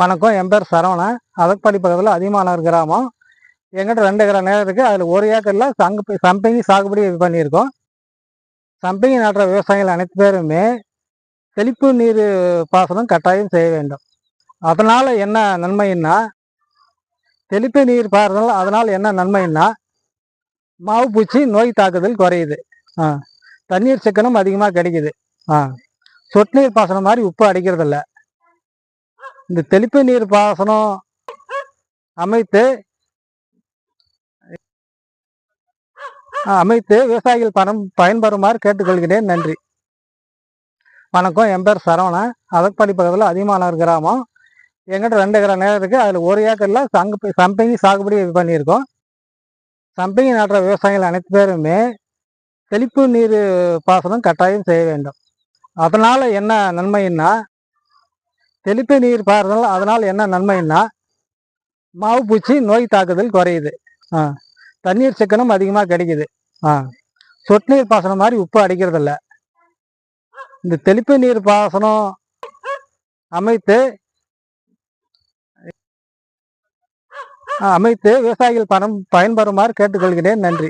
வணக்கம் என் பேர் சரவணன். அதற்பாடி பக்கத்தில் அதிகமானவர் கிராமம். எங்கிட்ட ரெண்டு கிரா நேரம் இருக்குது அதில் ஒரு ஏக்கரில் சங்கு சம்பங்கி சாகுபடி பண்ணியிருக்கோம். சம்பங்கி நடுற விவசாயிகள் அனைத்து பேருமே தெளிப்பு நீர் பாசனம் கட்டாயம் செய்ய வேண்டும். அதனால் என்ன நன்மைன்னா தெளிப்பு நீர் பாசனம் அதனால் என்ன நன்மைன்னா மாவு பூச்சி நோய் தாக்குதல் குறையுது. ஆ தண்ணீர் சிக்கனம் அதிகமாக கிடைக்குது. ஆ சொட்டு நீர் பாசனம் மாதிரி உப்பு அடிக்கிறதில்ல. இந்த தெளிப்பு நீர் பாசனம் அமைத்து அமைத்து விவசாயிகள் பணம் பயன்பெறுமாறு கேட்டுக்கொள்கிறேன். நன்றி. வணக்கம். என் பேர் சரவணன். அதற்பாடி பக்கத்தில் அதிகமானவர் கிராமம். எங்கிட்ட ரெண்டு ஏக்கரா நேரம் இருக்குது அதில் ஒரு ஏக்கரில் சங்க சம்பங்கி சாகுபடி பண்ணியிருக்கோம். சம்பங்கி நடுற விவசாயிகள் அனைத்து பேருமே தெளிப்பு நீர் பாசனம் கட்டாயம் செய்ய வேண்டும். அதனால் என்ன நன்மைன்னா தெளிப்பு நீர் பாருதல். அதனால் என்ன நன்மைன்னா மாவு பூச்சி நோய் தாக்குதல் குறையுது. ஆ தண்ணீர் சிக்கனம் அதிகமாக கிடைக்குது. ஆ சொட்டு நீர் பாசனம் மாதிரி உப்பு அடிக்கிறதில்ல. இந்த தெளிப்பு நீர் பாசனம் அமைத்து ஆ, அமைத்து விவசாயிகள் பணம் பயன்பெறுமாறு கேட்டுக்கொள்கிறேன். நன்றி.